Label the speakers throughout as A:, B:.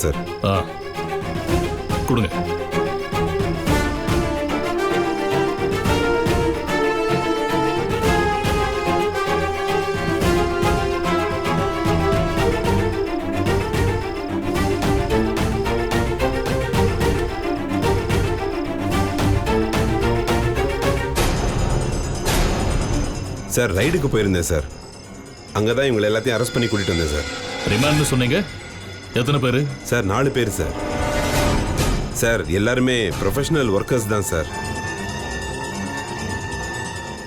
A: Sir. வணக்கம் sir
B: ஆ. கொடுங்க.
A: Sir ரைடுக்கு போயிருந்தேன் சார். அங்கே தான் இவங்களை எல்லாத்தையும் அரெஸ்ட் பண்ணி கூட்டிட்டு வந்தேன் சார்.
B: ரிமாண்ட்னு சொன்னீங்க? எத்தனை பேர்?
A: சார் நாலு பேர் சார். சார் எல்லாருமே ப்ரொஃபஷனல் ஒர்க்கர்ஸ் தான் சார்.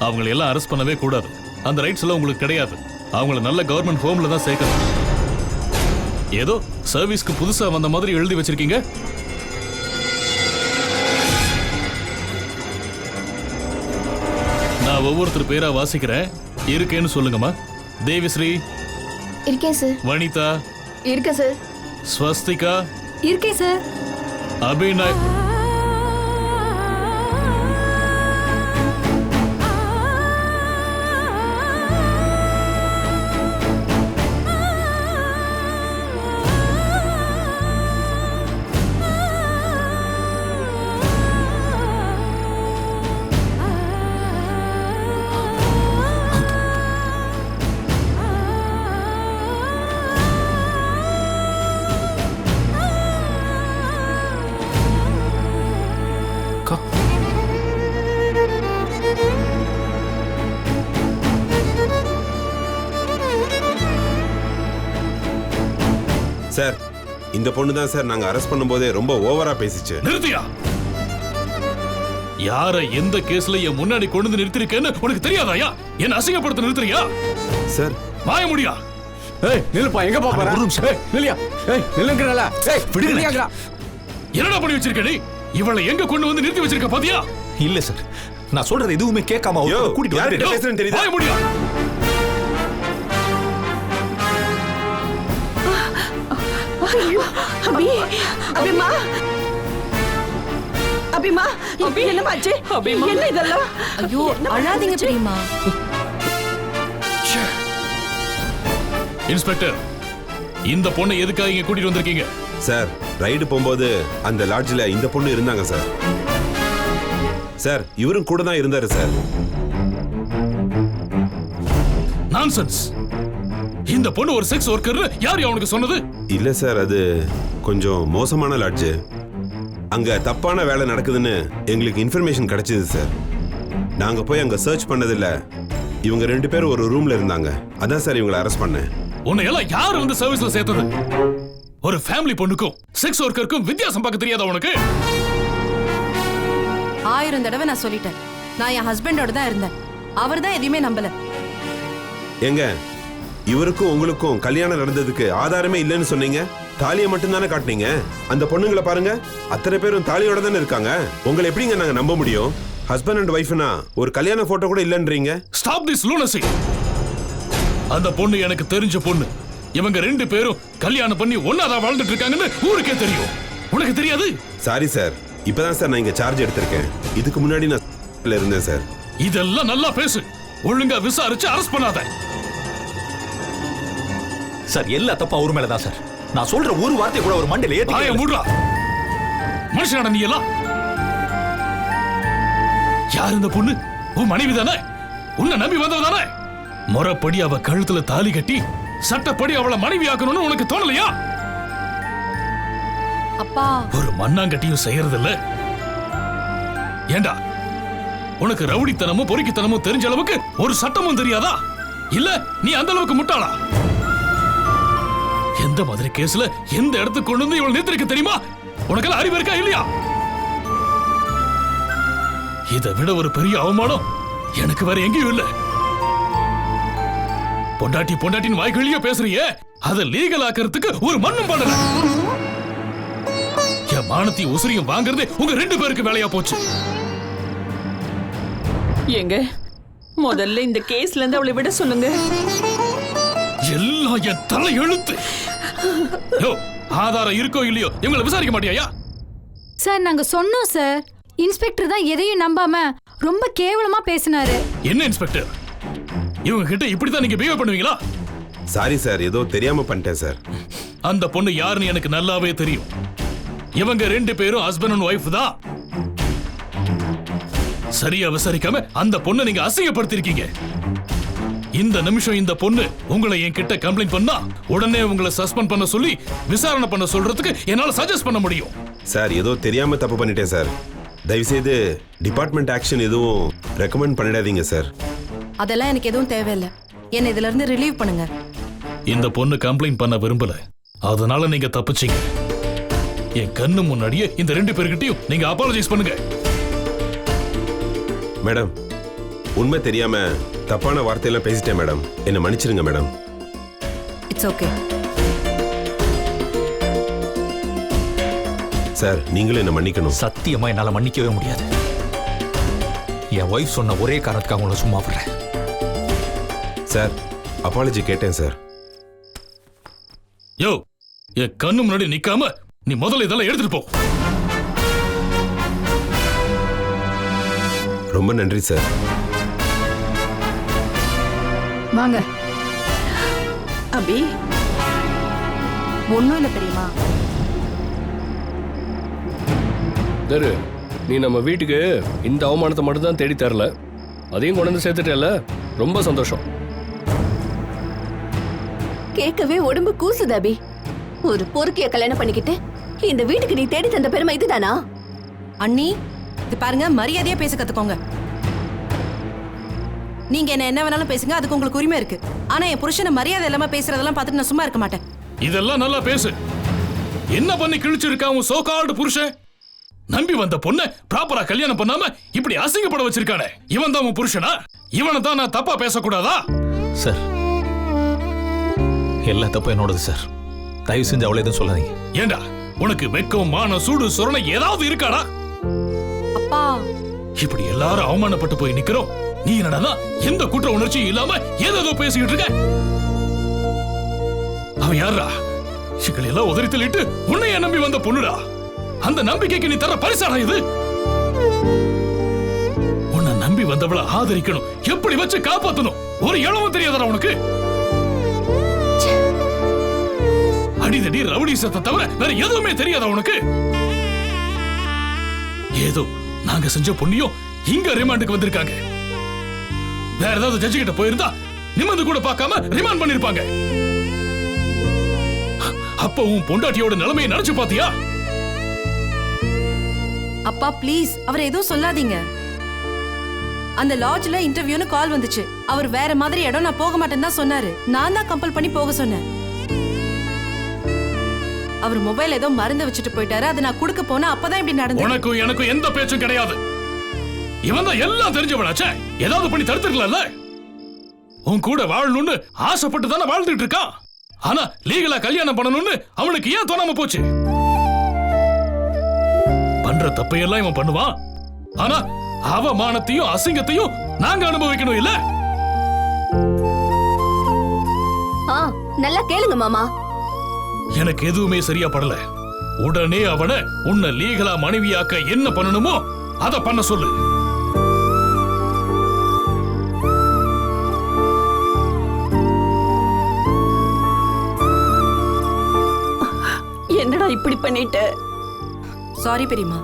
B: அவங்களை எல்லாம் அரெஸ்ட் பண்ணவே கூடாது. அந்த ரைட்ஸ் எல்லாம் உங்களுக்கு கிடையாது. அவங்கள நல்ல கவர்மெண்ட் ஹோம்ல தான் சேர்க்கணும். ஏதோ சர்வீஸ்க்கு புதுசா வந்த மாதிரி எழுதி வச்சிருக்கீங்க? நான் ஒவ்வொருத்தர் பேரா வாசிக்கிறேன். இருக்கேன்னு சொல்லுங்கம்மா. தேவிஸ்ரீ.
C: இருக்கேன் சார்
B: வனிதா.
C: இருக்கேன் சார்
B: ஸ்வஸ்திகா?
C: இருக்கேன் சார்.
B: அபிநய்
A: சார் இந்த பொண்ணு தான் சார் நாங்கள் அரெஸ்ட் பண்ணும்போதே ரொம்ப ஓவரா பேசிச்சு.
B: நிறுத்தியா? யார எந்த கேஸ்ல என் முன்னாடி கொண்டு வந்து நிறுத்திருக்கேன்னு உனக்கு தெரியாதாயா என்ன அசிங்கப்படுத்த நிறுத்துறியா?
A: சார்.
B: வாய முடியா?
D: ஏய் நில்லுப்பா எங்க போற? ஒரு நிமிஷம். ஏய் நில்லியா? ஏய் நில்லுங்கறல ஏய் விடுங்கடா
B: என்னடா பண்ணி வச்சிருக்க நீ? இவளை எங்க கொண்டு வந்து நிறுத்தி வச்சிருக்க பாத்தியா?
E: இல்ல சார். நான் சொல்றது எதுவுமே கேட்காம கூட்டிட்டு
A: பேசுறேன்னு தெரியுதா?
B: வாய முடியா?
F: அபி அபிமா. அபிமா என்னமாச்சு அபிமா. என்ன இதெல்லாம்?
C: ஐயோ அழாதீங்க பிரியமா.
B: இன்ஸ்பெக்டர் இந்த பொண்ணை எதுக்காக இங்க கூட்டிட்டு வந்திருக்கீங்க?
A: சார் ரைடு போகும்போது அந்த லாட்ஜில் இந்த பொண்ணு இருந்தாங்க சார். சார் இவரும் கூட தான் இருந்தாரு சார்.
B: நான்சென்ஸ் இந்த பொண்ணு ஒரு செக்ஸ் ஒர்க்கர் யார் அவனுக்கு சொன்னது?
A: இல்ல சார் அது கொஞ்சம் மோசமான லாட்ஜு. அங்க தப்பான வேலை நடக்குதுன்னு எங்களுக்கு இன்ஃபர்மேஷன் கிடைச்சது சார். நாங்க போய் அங்க சர்ச் பண்ணதில்ல. இவங்க ரெண்டு பேரும் ஒரு ரூம்ல இருந்தாங்க. அதான் சார் இவங்களை அரெஸ்ட் பண்ணேன்.
B: உன்னை எல்லாம் யார் வந்து சர்வீஸ்ல சேர்த்தது? ஒரு ஃபேமிலி பொண்ணுக்கும் செக்ஸ் ஒர்க்கருக்கும் வித்தியாசம் பார்க்க தெரியாதா உனக்கு?
G: ஆயிரம் தடவை நான் சொல்லிட்டேன். நான் என் ஹஸ்பண்டோட தான் இருந்தேன். அவர் தான் எதையுமே நம்பல.
A: எங்க? இவருக்கும் உங்களுக்கும் கல்யாணம் நடந்ததுக்கு ஆதாரமே இல்லைன்னு சொன்னீங்க? தாலியை மட்டும்தானே காட்டுனீங்க? அந்த பொண்ணுங்களை பாருங்க. அத்தனை பேரும் தாலியோட தானே இருக்காங்க. உங்களை எப்படிங்க நாங்க நம்ப முடியும்? ஹஸ்பண்ட் அண்ட் ஒய்ஃப்னா ஒரு கல்யாண போட்டோ கூட இல்லைன்றீங்க?
B: ஸ்டாப் திஸ் லூனசி அந்த பொண்ணு எனக்கு தெரிஞ்ச பொண்ணு. இவங்க ரெண்டு பேரும் கல்யாணம் பண்ணி ஒன்னாதான் வாழ்ந்துட்டு இருக்காங்கன்னு ஊருக்கே தெரியும். உனக்கு தெரியாது?
A: சாரி சார் இப்பதான் சார் நான் இங்க சார்ஜ் எடுத்திருக்கேன். இதுக்கு முன்னாடி நான் இருந்தேன் சார்
B: இதெல்லாம் நல்லா பேசு. ஒழுங்கா விசாரிச்சு அரெஸ்ட் பண்ணாத.
E: சார் எல்லா தப்பும் அவர் மேல தான் சார். நான் சொல்ற ஒரு வார்த்தை கூட ஒரு மண்டையில ஏத்தி
B: மூடுறா. மனுஷனாட நீ எல்லாம். யார் இந்த பொண்ணு? உன் மனைவி தானே? உன்னை நம்பி வந்தவ தானே? முறைப்படி அவ கழுத்துல தாலி கட்டி சட்டப்படி அவளை மனைவி ஆக்கணும்னு உனக்கு தோணலையா?
G: அப்பா.
B: ஒரு மண்ணாங்கட்டியும் செய்யறதில்ல. ஏண்டா? உனக்கு ரவுடித்தனமும் பொறுக்கித்தனமும் தெரிஞ்ச அளவுக்கு ஒரு சட்டமும் தெரியாதா? இல்ல நீ அந்த அளவுக்கு முட்டாளா? எந்த மாதிரி கேஸ்ல எந்த இடத்துக்கு கொண்டு வந்து இவள் நிறுத்திருக்க தெரியுமா? உனக்கெல்லாம் அறிவு இருக்கா இல்லையா? இதை விட ஒரு பெரிய அவமானம் எனக்கு வேற எங்கேயும் இல்ல. பொண்டாட்டி பொண்டாட்டின்னு வாய்கழிய பேசுறியே அதை லீகல் ஆக்கிறதுக்கு ஒரு மண்ணும் பண்ணல. என் மானத்தையும் உசிரியும் வாங்குறதே உங்க ரெண்டு பேருக்கு வேலையா போச்சு.
F: ஏங்க முதல்ல இந்த கேஸ்ல இருந்து அவளை விட சொல்லுங்க.
B: எல்லாம் என் தலை எழுத்து. ஆதாரம் இருக்கோ இல்லையோ? இவங்களை விசாரிக்க மாட்டியா?
H: சார் நாங்க சொன்னோம் சார். இன்ஸ்பெக்டர் தான் எதையும் நம்பாம ரொம்ப கேவலமா பேசினாரு.
B: என்ன இன்ஸ்பெக்டர்? இவங்க கிட்ட இப்படித்தான் நீங்க பிஹேவ் பண்ணுவீங்களா?
A: சாரி சார் ஏதோ தெரியாம பண்ணிட்டேன் சார்
B: அந்த பொண்ணு யாருன்னு எனக்கு நல்லாவே தெரியும். இவங்க ரெண்டு பேரும் ஹஸ்பண்ட் அண்ட் ஒய்ஃப் தான். சரியா விசாரிக்காம அந்த பொண்ணை நீங்க அசிங்கப்படுத்திருக்கீங்க. இந்த நிமிஷம் இந்த பொண்ணு உங்களை என்கிட்ட கம்ப்ளைண்ட் பண்ணா உடனே உங்களை சஸ்பெண்ட் பண்ண சொல்லி விசாரணை பண்ண சொல்றதுக்கு என்னால சஜஸ்ட் பண்ண முடியும்.
A: சார் ஏதோ தெரியாம தப்பு பண்ணிட்டேன் சார். தயவுசெய்து டிபார்ட்மெண்ட் ஆக்ஷன் எதுவும் ரெக்கமெண்ட் பண்ணிடாதீங்க சார்.
G: அதெல்லாம் எனக்கு எதுவும் தேவையில்லை. என்னை இதுல இருந்து ரிலீவ் பண்ணுங்க.
B: இந்த பொண்ணு கம்ப்ளைண்ட் பண்ண விரும்பல. அதனால நீங்க தப்பிச்சீங்க. என் கண்ணு முன்னாடியே இந்த ரெண்டு பேர்கிட்டயும் நீங்க அப்பாலஜைஸ் பண்ணுங்க.
A: மேடம் உண்மை தெரியாம தப்பான வார்த்தையெல்லாம் பேசிட்டேன் மேடம். என்னை மன்னிச்சிருங்க மேடம்.
G: இட்ஸ் ஓகே
A: சார் நீங்களும் என்னை மன்னிக்கணும்.
E: சத்தியமா என்னால மன்னிக்கவே முடியாது. என் ஒய்ஃப் சொன்ன ஒரே காரணத்துக்காக உங்களை சும்மா விடுறேன்.
A: சார் அப்பாலஜி கேட்டேன் சார்.
B: யோ என் கண்ணு முன்னாடி நிக்காம நீ முதல்ல இதெல்லாம் எடுத்துட்டு போ.
A: ரொம்ப நன்றி சார்.
H: வாங்க.
F: அபி
G: ஒன்றும் இல்லை தெரியுமா
D: தரு நீ நம்ம வீட்டுக்கு இந்த அவமானத்தை மட்டும் தான் தேடி தரல. அதையும் கொண்டு வந்து சேர்த்துட்டல ரொம்ப சந்தோஷம்.
C: கேட்கவே உடம்பு கூசுது அபி. ஒரு பொறுக்கிய கல்யாணம் பண்ணிக்கிட்டு இந்த வீட்டுக்கு நீ தேடி தந்த பெருமை இதுதானா?
G: அண்ணி இது பாருங்க மரியாதையா பேச கத்துக்கோங்க. நீங்க என்ன என்ன வேணாலும் பேசுங்க அதுக்கு உங்களுக்கு உரிமை இருக்கு. ஆனா என் புருஷனை மரியாதை இல்லாம பேசுறதெல்லாம் பார்த்துட்டு நான் சும்மா இருக்க மாட்டேன்.
B: இதெல்லாம் நல்லா பேசு. என்ன பண்ணி கிழிச்சிருக்கா உன் சோகால்டு புருஷன்? நம்பி வந்த பொண்ணை ப்ராப்பரா கல்யாணம் பண்ணாம இப்படி அசிங்கப்பட வச்சிருக்கானே. இவன் தான் உன் புருஷனா? இவனை தான் நான் தப்பா பேசக்கூடாதா?
E: சார் எல்லா தப்பும் என்னோடது சார். தயவு செஞ்சு அவ்வளோ எதுவும் சொல்லாதீங்க.
B: ஏண்டா உனக்கு வெக்கம் மானம் சூடு சுரணை ஏதாவது இருக்காடா?
G: அப்பா.
B: இப்படி எல்லாரும் அவமானப்பட்டு போய் நிக்கிறோம். நீ என்னடா எந்த குற்ற உணர்ச்சியும் இல்லாம ஏதேதோ பேசிக்கிட்டு இருக்க? அவன் யாரா எங்களை எல்லாம் உதறி தள்ளிட்டு உன்னைய நம்பி வந்த பொண்ணுடா? அந்த நம்பிக்கைக்கு நீ தர பரிசாடா இது? உன்னை நம்பி வந்தவளை ஆதரிக்கணும். எப்படி வச்சு காப்பாத்தணும்? ஒரு இளவும் தெரியாதடா உனக்கு. அடிதடி ரவுடி சத்த தவிர வேற எதுவுமே தெரியாதா உனக்கு? ஏதோ நாங்க செஞ்ச பொண்ணியும் இங்க ரிமாண்டுக்கு வந்திருக்காங்க. வேற ஏதாவது ஜட்ஜி கிட்ட போயிருந்தா நிமிர்ந்து கூட பார்க்காம ரிமாண்ட் பண்ணிருப்பாங்க. அப்ப உன் பொண்டாட்டியோட நிலைமையை நினைச்சு பாத்தியா
G: அப்பா ப்ளீஸ் அவரை எதுவும் சொல்லாதீங்க. அந்த லாட்ஜ்ல இன்டர்வியூன்னு கால் வந்துச்சு. அவர் வேற மாதிரி இடம் நான் போக மாட்டேன்னு தான் சொன்னாரு. நான் தான் கம்பல் பண்ணி போக சொன்னேன். அவர் மொபைல் ஏதோ மறந்து வச்சுட்டு போயிட்டாரு. அதை நான் கொடுக்க போனா அப்பதான் இப்படி நடந்தது.
B: உனக்கும் எனக்கும் எந்த பேச்சும் கிடையாது. இவன் தான் எல்லாம் தெரிஞ்சவனாச்சே. ஏதாவது பண்ணி தடுத்துக்கலாம்ல உன் கூட வாழணும்னு ஆசைப்பட்டு தானே வாழ்ந்துட்டு இருக்கான். ஆனா லீகலா கல்யாணம் பண்ணணும்னு அவனுக்கு ஏன் தோணாம போச்சு? பண்ற தப்பையெல்லாம் இவன் பண்ணுவான். ஆனா அவமானத்தையும் அசிங்கத்தையும் நாங்க அனுபவிக்கணும் இல்ல?
C: நல்லா கேளுங்க மாமா.
B: எனக்கு எதுவுமே சரியா படல. உடனே அவனை உன்னை லீகலா மனைவியாக்க என்ன பண்ணணுமோ அத பண்ண சொல்லு.
F: இப்படி பண்ணிட்ட.
G: சாரி பெரியம்மா.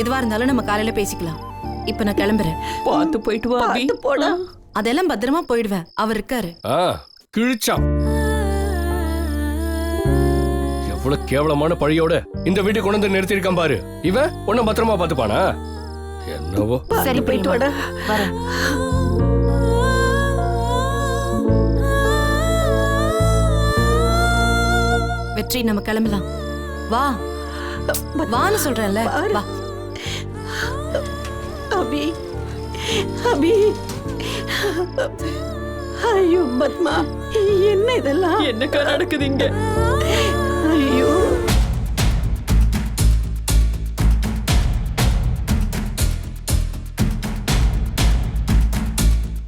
G: எதுவா இருந்தாலும் நம்ம காலையில பேசிக்கலாம். இப்ப நான் கிளம்புறேன்.
F: பார்த்து போயிட்டு வா அபி. போடா.
G: அதெல்லாம் பத்திரமா போயிடுவேன் அவர் இருக்காரு.
D: ஆ கிழிச்சான். எவ்வளவு கேவலமான பழியோட இந்த வீட்டுக்கு கொண்டு வந்து நிறுத்தியிருக்கான் பாரு. இவன் உன்னை பத்திரமா பார்த்துப்பானா? என்னவோ.
F: சரி போயிட்டு வாடா.
G: வரேன். வெற்றி நம்ம கிளம்பலாம். வா. வான்னு சொல்றேன்ல வா.
F: அபி அபி. ஐயோ பத்மா என்ன இதெல்லாம்? என்னக்கா நடக்குது இங்க? ஐயோ.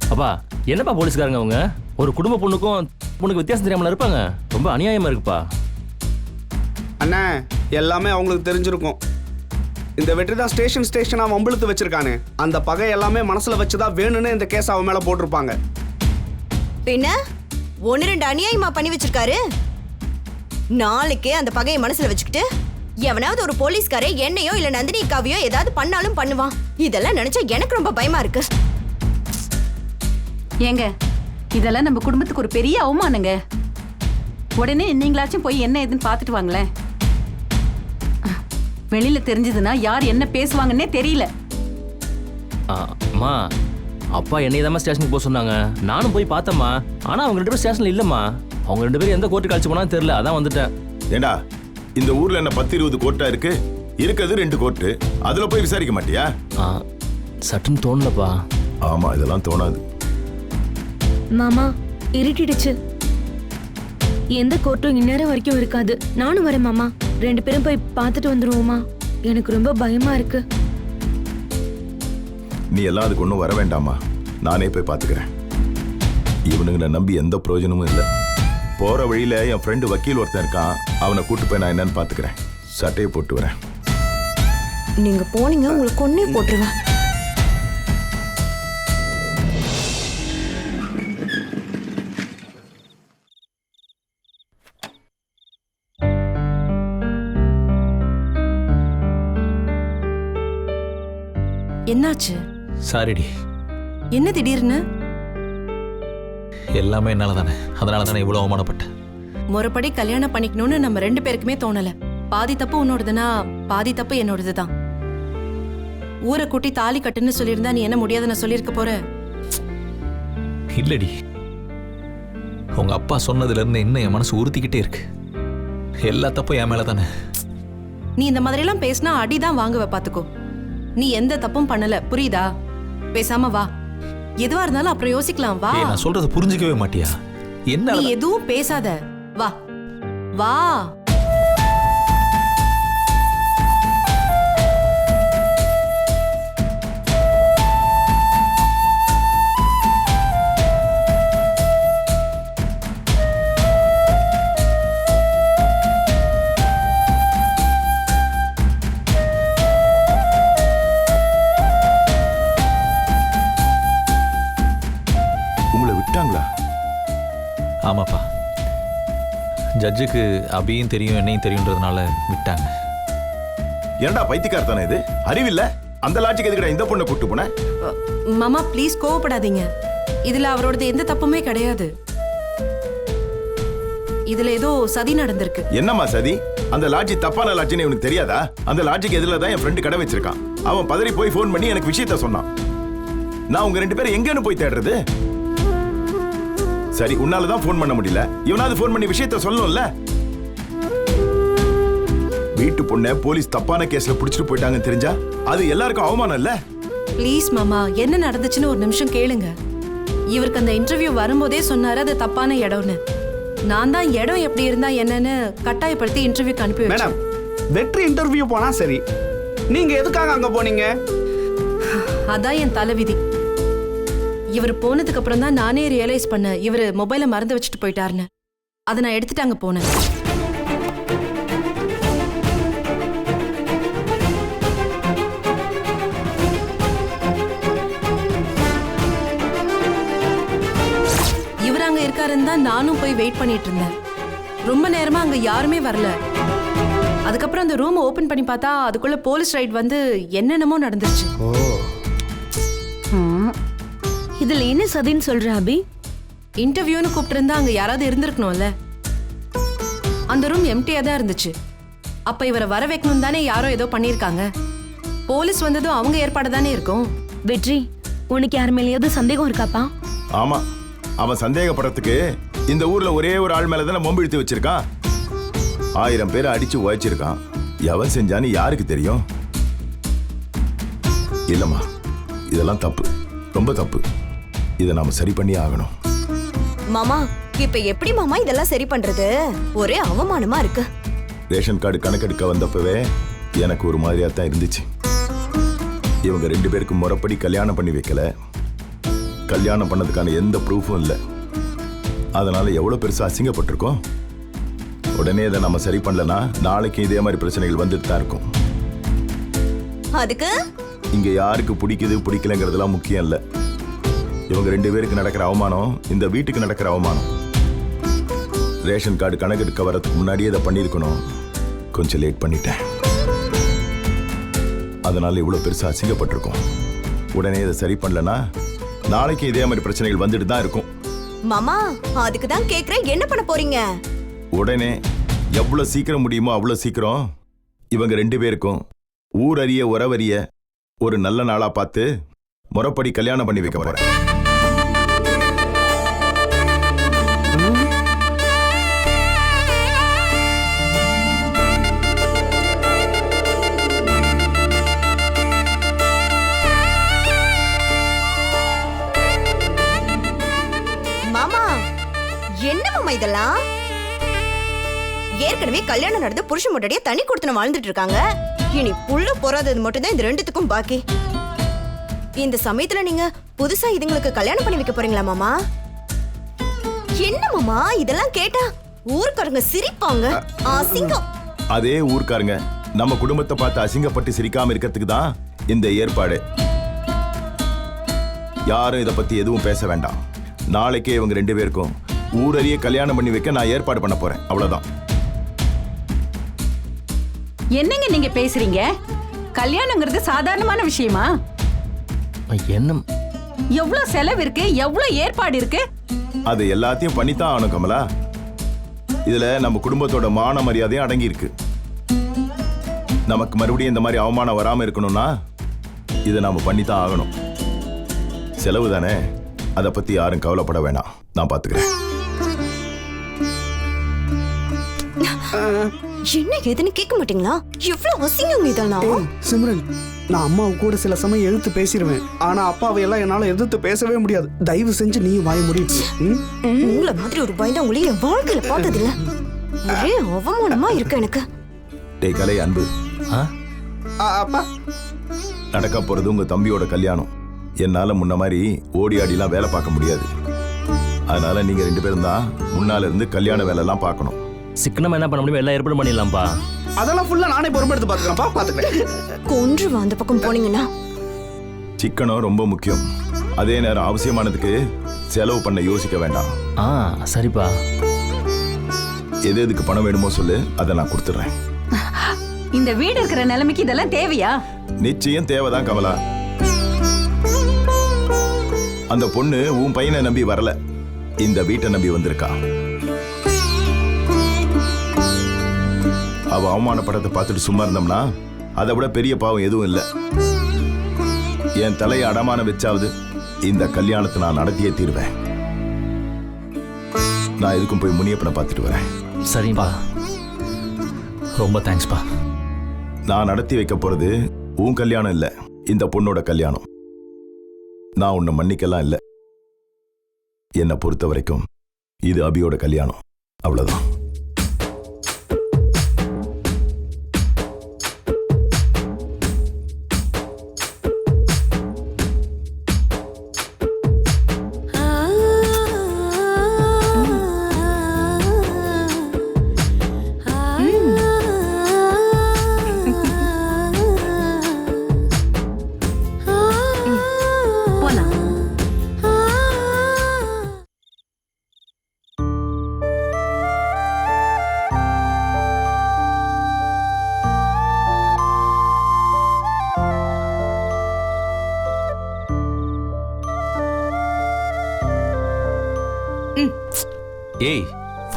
I: அப்பா என்னப்பா போலீஸ்காரங்க அவங்க? ஒரு குடும்ப பொண்ணுக்கும் பொண்ணுக்கு வித்தியாசம் தெரியாமல இருப்பாங்க. ரொம்ப அநியாயமா இருக்குப்பா.
J: அண்ணே எல்லாமே அவங்களுக்கு தெரிஞ்சிருக்கும். இந்த வெற்றி தான் ஸ்டேஷன் ஸ்டேஷனாக வம்பிழுத்து வச்சிருக்கானே. அந்த பகை எல்லாமே மனசில் வச்சு தான் வேணும்னு இந்த கேஸ் அவன் மேலே போட்டிருப்பாங்க.
K: பின்ன? ஒன்னு ரெண்டு அநியாயமா பண்ணி வச்சிருக்காரு? நாளைக்கே அந்த பகையை மனசுல வச்சுக்கிட்டு எவனாவது ஒரு போலீஸ்காரே என்னையோ இல்ல நந்தினி காவியோ ஏதாவது பண்ணாலும் பண்ணுவான். இதெல்லாம் நினைச்சா எனக்கு ரொம்ப பயமா இருக்கு.
F: ஏங்க இதெல்லாம் நம்ம குடும்பத்துக்கு ஒரு பெரிய அவமானங்க. உடனே நீங்களாச்சும் போய் என்ன ஏதுன்னு பார்த்துட்டு வாங்களேன். வெளியில தெரிஞ்சதுன்னா யார் என்ன பேசுவாங்கன்னே தெரியல.
I: ஆ, அம்மா அப்பா என்னை தான் ஸ்டேஷனுக்கு போக சொன்னாங்க. நானும் போய் பார்த்தேம்மா. ஆனா அவங்க ரெண்டு பேரும் ஸ்டேஷன்ல இல்லம்மா. அவங்க ரெண்டு பேரும் எந்த கோர்ட்டு கழிச்சு போனாலும் தெரியல. அதான் வந்துட்டேன்.
L: ஏண்டா இந்த ஊர்ல என்ன பத்து இருபது கோர்ட்டா இருக்கு? இருக்கிறது ரெண்டு கோர்ட்டு. அதுல போய் விசாரிக்க மாட்டியா?
I: ஆ, சட்டுன்னு தோணலப்பா.
L: ஆமா இதெல்லாம் தோணாது.
C: மாமா இருட்டிடுச்சு. எந்த கோர்ட்டும் இந்நேரம் வரைக்கும் இருக்காது. நானும் வரேன் மாமா. ரெண்டு பேரும் போய் பார்த்துட்டு வந்துருவோமா? எனக்கு ரொம்ப பயமா இருக்கு.
L: நீ எல்லாம் அதுக்கு ஒன்றும் வர வேண்டாமா நானே போய் பார்த்துக்கிறேன். இவனுங்களை நம்பி எந்த பிரயோஜனமும் இல்லை. போற வழியில என் ஃப்ரெண்டு வக்கீல் ஒருத்தன் இருக்கான். அவனை கூட்டு போய் நான் என்னன்னு பார்த்துக்கிறேன். சட்டையை போட்டு வரேன்.
K: நீங்க போனீங்க உங்களுக்கு கொன்னே போட்டுருவேன்
G: என்னாச்சு?
E: சாரிடி.
G: என்ன திடீர்னு?
E: எல்லாமே என்னால தானே அதனால தானே இவ்வளோ அவமானப்பட்டேன்
G: முறைப்படி கல்யாணம் பண்ணிக்கணும்னு நம்ம ரெண்டு பேருக்குமே தோணல. பாதி தப்பு உன்னோடதுன்னா பாதி தப்பு என்னோடது தான் ஊரை கூட்டி தாலி கட்டுன்னு சொல்லியிருந்தா நீ என்ன முடியாதுன்னு சொல்லியிருக்க போற?
E: இல்லடி. உங்க அப்பா சொன்னதுல இருந்து இன்னும் என் மனசு உறுத்திக்கிட்டே இருக்கு. எல்லா தப்பும் என் மேல தானே
G: நீ இந்த மாதிரி எல்லாம் பேசினா அடிதான் வாங்குவ பாத்துக்கோ. நீ எந்த தப்பும் பண்ணல புரியுதா? பேசாம வா. எதுவா இருந்தாலும் அப்புறம் யோசிக்கலாம் வா.
E: ஏய் நான் சொல்றதை புரிஞ்சுக்கவே மாட்டியா? என்ன
G: நீ எதுவும் பேசாத. வா. வா.
L: விட்டாங்களா?
E: ஆமாப்பா. ஜட்ஜுக்கு அபியும் தெரியும் என்னையும் தெரியுன்றதுனால விட்டாங்க.
L: ஏன்டா பைத்தியக்கார தானே இது? அறிவில்ல? அந்த லாட்சிக்கு எதுக்குடா இந்த பொண்ணை கூட்டு போன?
G: மாமா ப்ளீஸ் கோவப்படாதீங்க. இதுல அவரோடது எந்த தப்புமே கிடையாது. இதுல ஏதோ சதி நடந்திருக்கு.
L: என்னம்மா சதி? அந்த லாட்ஜி தப்பான லாட்ஜின்னு இவனுக்கு தெரியாதா? அந்த லாட்ஜிக்கு எதிரில் தான் என் ஃப்ரெண்டு கடை வச்சிருக்கான்? அவன் பதறி போய் ஃபோன் பண்ணி எனக்கு விஷயத்த சொன்னான். நான் உங்க ரெண்டு பேரும் எங்கன்னு போய் தேடுறது? சரி உன்னால தான் ஃபோன் பண்ண முடியல. இவனாவது ஃபோன் பண்ணி விஷயத்த சொல்லணும்ல? வீட்டு பொண்ணை போலீஸ் தப்பான கேஸ்ல புடிச்சிட்டு போயிட்டாங்கன்னு தெரிஞ்சா அது எல்லாருக்கும் அவமானம் இல்ல?
G: ப்ளீஸ் மாமா என்ன நடந்துச்சுன்னு ஒரு நிமிஷம் கேளுங்க. இவருக்கு அந்த இன்டர்வியூ வரும்போதே சொன்னாரு அது தப்பான இடம்னு. நான் தான் இடம் எப்படி இருந்தா என்னன்னு கட்டாயப்படுத்தி இன்டர்வியூக்கு அனுப்பி வச்சேன்
J: மேடம் வெற்றி இன்டர்வியூ போனா சரி. நீங்க எதுக்காக அங்க போனீங்க?
G: அதான் என் தலைவிதி. இவர் போனதுக்கு அப்புறம் தான் நானே ரியலைஸ் பண்ணேன் இவர் மொபைலை மறந்து வச்சுட்டு போயிட்டாருன்னு. அதை நான் எடுத்துட்டு அங்க போனேன். இவர் அங்க இருக்காருன்னு தான் நானும் போய் வெயிட் பண்ணிட்டு இருந்தேன். ரொம்ப நேரமா அங்க யாருமே வரல. அதுக்கப்புறம் அந்த ரூம் ஓபன் பண்ணி பார்த்தா அதுக்குள்ள போலீஸ் ரைட் வந்து என்னென்னமோ நடந்துருச்சு.
C: இதுல என்ன சதின்னு சொல்ற அபி?
G: இன்டர்வியூன்னு கூப்பிட்டிருந்தா அங்க யாராவது இருந்திருக்கணும்ல. அந்த ரூம் எம்டியா தான் இருந்துச்சு. அப்ப இவரை வர வைக்கணும் தானே யாரோ ஏதோ பண்ணியிருக்காங்க. போலீஸ் வந்ததும் அவங்க ஏற்பாடு தானே இருக்கும்.
C: வெற்றி உனக்கு யார் மேலேயாவது சந்தேகம் இருக்காப்பா?
L: ஆமா அவன் சந்தேகப்படுறதுக்கு இந்த ஊர்ல ஒரே ஒரு ஆள் மேல தானே மொம்பு இழுத்து வச்சிருக்கான். ஆயிரம் பேரை அடிச்சு உழைச்சிருக்கான். எவன் செஞ்சான்னு யாருக்கு தெரியும்? இல்லம்மா இதெல்லாம் தப்பு ரொம்ப தப்பு. இதை நாம சரி பண்ணி ஆகணும்.
K: மாமா இப்ப எப்படி மாமா இதெல்லாம் சரி பண்றது? ஒரே அவமானமா இருக்கு.
L: ரேஷன் கார்டு கணக்கெடுக்க வந்தப்பவே எனக்கு ஒரு மாதிரியா தான் இருந்துச்சு. இவங்க ரெண்டு பேருக்கும் முறைப்படி கல்யாணம் பண்ணி வைக்கல. கல்யாணம் பண்ணதுக்கான எந்த ப்ரூஃபும் இல்லை. அதனால எவ்வளோ பெருசா அசிங்கப்பட்டிருக்கோம்? உடனே இதை நம்ம சரி பண்ணலனா நாளைக்கு இதே மாதிரி பிரச்சனைகள் வந்துட்டு தான் இருக்கும்.
K: அதுக்கு?
L: இங்க யாருக்கு பிடிக்குது பிடிக்கலங்கிறதுலாம் முக்கியம் இல்லை. இவங்க ரெண்டு பேருக்கு நடக்கிற அவமானம் இந்த வீட்டுக்கு நடக்கிற அவமானம். ரேஷன் கார்டு கணக்கெடுக்க வரதுக்கு முன்னாடியே இதை பண்ணியிருக்கணும். கொஞ்சம் லேட் பண்ணிட்டேன். அதனால இவ்வளோ பெருசாக அசிங்கப்பட்டிருக்கோம். உடனே இதை சரி பண்ணலனா நாளைக்கு இதே மாதிரி பிரச்சனைகள் வந்துட்டு தான் இருக்கும்.
K: மாமா அதுக்கு தான் கேக்குறேன். என்ன பண்ண போறீங்க?
L: உடனே எவ்வளோ சீக்கிரம் முடியுமோ அவ்வளோ சீக்கிரம் இவங்க ரெண்டு பேருக்கும் ஊர் அறிய உறவறிய ஒரு நல்ல நாளா பார்த்து முறைப்படி கல்யாணம் பண்ணி வைக்க போறேன்.
K: என்ன மாமா இதெல்லாம்? ஏற்கனவே கல்யாணம் நடந்து புருஷன் முன்னாடியே தனி கொடுத்துன வாழ்ந்துட்டு இருக்காங்க. இனி புள்ள போறாதது மட்டும்தான் இந்த ரெண்டுத்துக்கும் பாக்கி. இந்த சமயத்துல நீங்க புதுசா இதுங்களுக்கு கல்யாணம் பண்ணி வைக்க போறீங்களா மாமா? என்ன மாமா? இதெல்லாம் கேட்டா ஊர்க்காரங்க சிரிப்பாங்க. அசிங்கம்.
L: அதே ஊர்க்காரங்க. நம்ம குடும்பத்தை பார்த்து அசிங்கப்பட்டு சிரிக்காம இருக்கிறதுக்கு தான் இந்த ஏற்பாடு. யாரும் இதை பத்தி எதுவும் பேச வேண்டாம். நாளைக்கே இவங்க ரெண்டு பேருக்கும் ஊரறிய கல்யாணம் பண்ணி வைக்க நான் ஏற்பாடு பண்ண போறேன். அவ்வளவுதான்.
F: என்னங்க நீங்க பேசுறீங்க? கல்யாணங்கிறது சாதாரணமான விஷயமா?
I: என்ன?
F: எவ்வளவு செலவு இருக்கு எவ்வளவு ஏற்பாடு இருக்கு?
L: அது எல்லாத்தையும் பண்ணித்தான் ஆகணும் கமலா. இதுல நம்ம குடும்பத்தோட மான மரியாதையும் அடங்கி இருக்கு நமக்கு மறுபடியும் இந்த மாதிரி அவமானம் வராம இருக்கணும்னா இதை நாம பண்ணித்தான் ஆகணும். செலவு தானே? அதை பத்தி யாரும் கவலைப்பட வேணாம். நான் பாத்துக்கிறேன்.
K: என்ன ஏதுன்னு கேட்க மாட்டீங்களா? எவ்வளவு அசிங்கம் இதெல்லாம்.
J: சிம்ரன் நான் அம்மாவை கூட சில சமயம் எதிர்த்து பேசிடுவேன் ஆனா அப்பாவை எல்லாம் என்னால எதிர்த்து பேசவே முடியாது. தயவு செஞ்சு நீ வாய முடிட்டு
K: உங்களை மாதிரி ஒரு பயந்தாங்குழி என் வாழ்க்கையில பார்த்தது இல்ல ஒரே அவமானமா இருக்கு எனக்கு.
L: டேய் கலை அன்பு.
J: அப்பா.
L: நடக்க போறது உங்க தம்பியோட கல்யாணம். என்னால முன்ன மாதிரி ஓடி ஆடிலாம் வேலை பார்க்க முடியாது. அதனால நீங்க ரெண்டு பேரும் தான் முன்னால இருந்து கல்யாண வேலை எல்லாம் பார்க்கணும்.
I: சிக்கனமா என்ன பண்ண முடியும் எல்லா ஏற்பாடும் பண்ணிடலாம்ப்பா.
J: அதெல்லாம் ஃபுல்லா நானே பொறுப்பெடுத்து பாத்துக்கிறேன்ப்பா பாத்துக்கிறேன்
K: கொன்று அந்த பக்கம் போனீங்கன்னா.
L: சிக்கனம் ரொம்ப முக்கியம். அதே நேரம் அவசியமானதுக்கு செலவு பண்ண யோசிக்க வேண்டாம்.
I: ஆ சரிப்பா.
L: எது எதுக்கு பணம் வேணுமோ சொல்லு அதை நான் கொடுத்துட்றேன்.
F: இந்த வீடு இருக்கிற நிலைமைக்கு இதெல்லாம் தேவையா?
L: நிச்சயம் தேவைதான் கமலா. அந்த பொண்ணு உன் பையனை நம்பி வரல. இந்த வீட்டை நம்பி வந்திருக்கா. அவ அவமானப்படத்தை பார்த்துட்டு சும்மா இருந்தோம்னா அதை விட பெரிய பாவம் எதுவும் இல்லை. என் தலையை அடமான வச்சாவது இந்த கல்யாணத்தை நான் நடத்தியே தீருவேன். நான் எதுக்கும் போய் முனியப்பனை பார்த்துட்டு வரேன்.
I: சரிப்பா.
E: ரொம்ப தேங்க்ஸ்ப்பா
L: நான் நடத்தி வைக்க போறது உன் கல்யாணம் இல்ல இந்த பொண்ணோட கல்யாணம். நான் உன்னை மன்னிக்கலாம் இல்ல. என்னை பொறுத்த வரைக்கும் இது அபியோட கல்யாணம். அவ்வளவுதான்.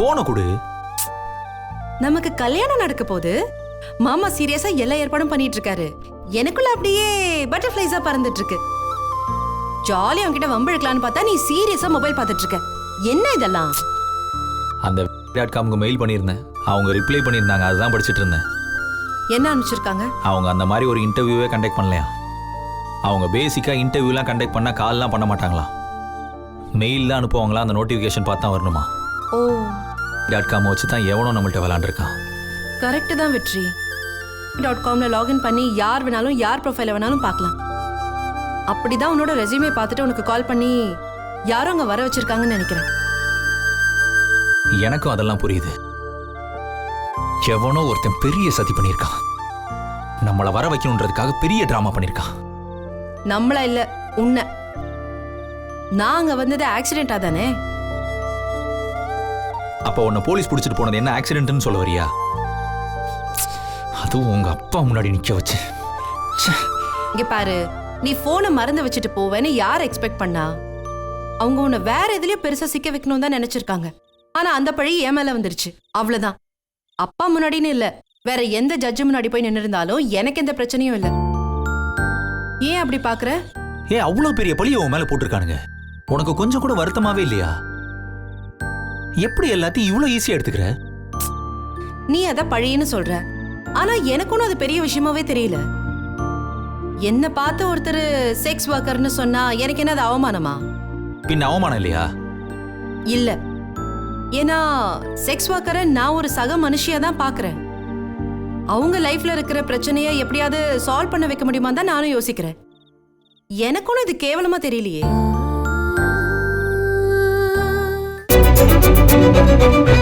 E: போனை கொடு.
G: நமக்கு கல்யாணம் நடக்க போது மாமா சீரியஸா எல்லா ஏற்பாடும் பண்ணிட்டு இருக்காரு எனக்குள்ள அப்படியே பட்டர்ஃப்ளைஸா பறந்துட்டு இருக்கு ஜாலியா உன்கிட்ட வம்பிழுக்கலான்னு பார்த்தா நீ சீரியஸா மொபைல் பார்த்துட்டு இருக்க என்ன இதெல்லாம்?
E: அந்த டாட் காம்க்கு மெயில் பண்ணியிருந்தேன். அவங்க ரிப்ளை பண்ணியிருந்தாங்க. அதுதான் படிச்சுட்டு இருந்தேன்.
G: என்ன அனுப்பிச்சிருக்காங்க?
E: அவங்க அந்த மாதிரி ஒரு இன்டர்வியூவே கண்டக்ட் பண்ணலையா? அவங்க பேசிக்காக இன்டர்வியூலாம் கண்டக்ட் பண்ணால் கால்லாம் பண்ண மாட்டாங்களா? மெயில் தான் அனுப்புவாங்களா? அந்த நோட்டிஃபிகேஷன் பார்த்து வரணுமா?
G: ஓ.
E: டாட் காம் வச்சு தான் எவனோ நம்மள்ட்ட விளாண்டுருக்கான்.
G: கரெக்ட் தான் வெற்றி. டாட் காம்ல லாகின் பண்ணி யார் வேணாலும் யார் ப்ரொஃபைல வேணாலும் பார்க்கலாம். அப்படிதான் உன்னோட ரெஸ்யூமே பார்த்துட்டு உனக்கு கால் பண்ணி யாரும் அங்க வர வச்சிருக்காங்கன்னு நினைக்கிறேன்.
E: எனக்கும் அதெல்லாம் புரியுது. எவனோ ஒருத்தன் பெரிய சதி பண்ணியிருக்கான். நம்மளை வர வைக்கணுன்றதுக்காக பெரிய ட்ராமா பண்ணியிருக்கான்.
G: நம்மள இல்ல உன்னை. நான் அங்க வந்தது ஆக்சிடென்டா தானே?
E: அப்போ உன்னை போலீஸ் பிடிச்சிட்டு போனது என்ன ஆக்சிடென்ட்னு சொல்ல வரியா? அதுவும் உங்க அப்பா முன்னாடி நிக்க வச்சு. ச்சே.
G: இங்க பாரு நீ போனை மறந்து வச்சுட்டு போவேன்னு யார் எக்ஸ்பெக்ட் பண்ணா? அவங்க உன்னை வேற எதுலயோ பெருசா சிக்க வைக்கணும் தான் நினைச்சிருக்காங்க. ஆனா அந்த பழி என் மேல வந்துருச்சு. அவ்வளவுதான். அப்பா முன்னாடின்னு இல்ல வேற எந்த ஜட்ஜு முன்னாடி போய் நின்னு இருந்தாலும் எனக்கு எந்த பிரச்சனையும் இல்ல. ஏன் அப்படி பாக்குற?
E: ஏ அவ்வளோ பெரிய பழிய உன் மேல போட்டிருக்கானுங்க? உனக்கு கொஞ்சம் கூட வருத்தமாவே இல்லையா? எப்படி எல்லாத்தையும் இவ்வளோ ஈஸியா எடுத்துக்கிற?
G: நீ அத பழின்னு சொல்ற. ஆனா எனக்கு ஒன்றும் அது பெரிய விஷயமாவே தெரியல. என்ன பார்த்து ஒருத்தர் செக்ஸ் ஒர்க்கர்னு சொன்னா எனக்கு என்ன அது அவமானமா?
E: பின்ன அவமானம் இல்லையா?
G: இல்ல. ஏன்னா செக்ஸ் ஒர்க்கரை நான் ஒரு சக மனுஷியா தான் பாக்குறேன். அவங்க லைஃப்ல இருக்கிற பிரச்சனைய எப்படியாவது சால்வ் பண்ண வைக்க முடியுமா தான் நானும் யோசிக்கிறேன். எனக்கு ஒன்றும் இது கேவலமா தெரியலையே. thank you